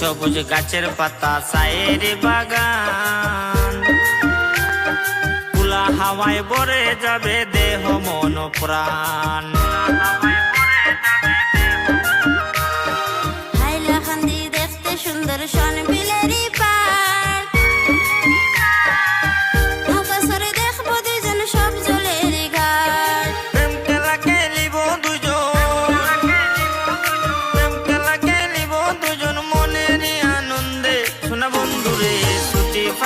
সবুজ গাছের পাতা সায়ের বাগান। খোলা হাওয়ায় বরে যাবে দেহ মন প্রাণ।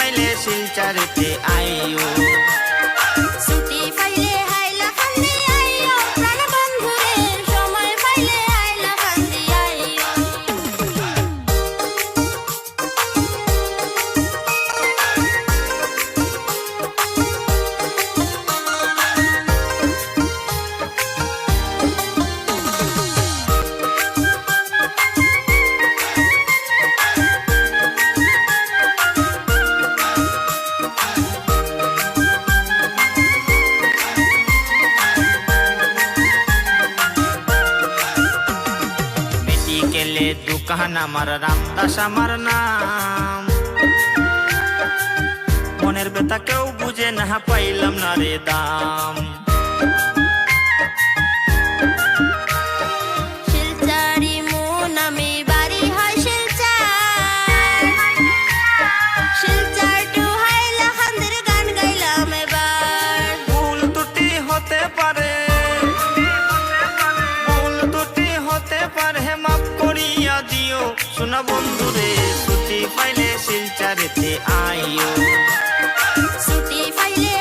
চাইলে শিলচারেতে আইও। দিলে দোকান আমার রামদাস আমার নাম। মনের ব্যথা কেউ বুঝে না, পাইলাম না রে দাম। না বন্ধুরে ছুটি পাইলে শিলচারেতে আইও। ছুটি পাইলে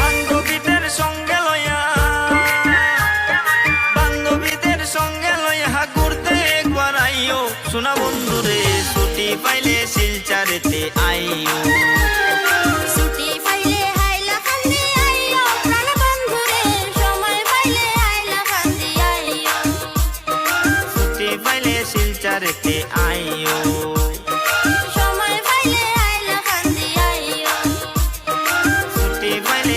বান্ধবীদের সঙ্গে বান্ধবীদের সঙ্গে লয়া একবার আইও। সোনা বন্ধুরে ছুটি পাইলে শিলচারেতে বাজারেতে আইও। সময় পাইলে আইলা কান্দি আইও। ছুটি পাইলে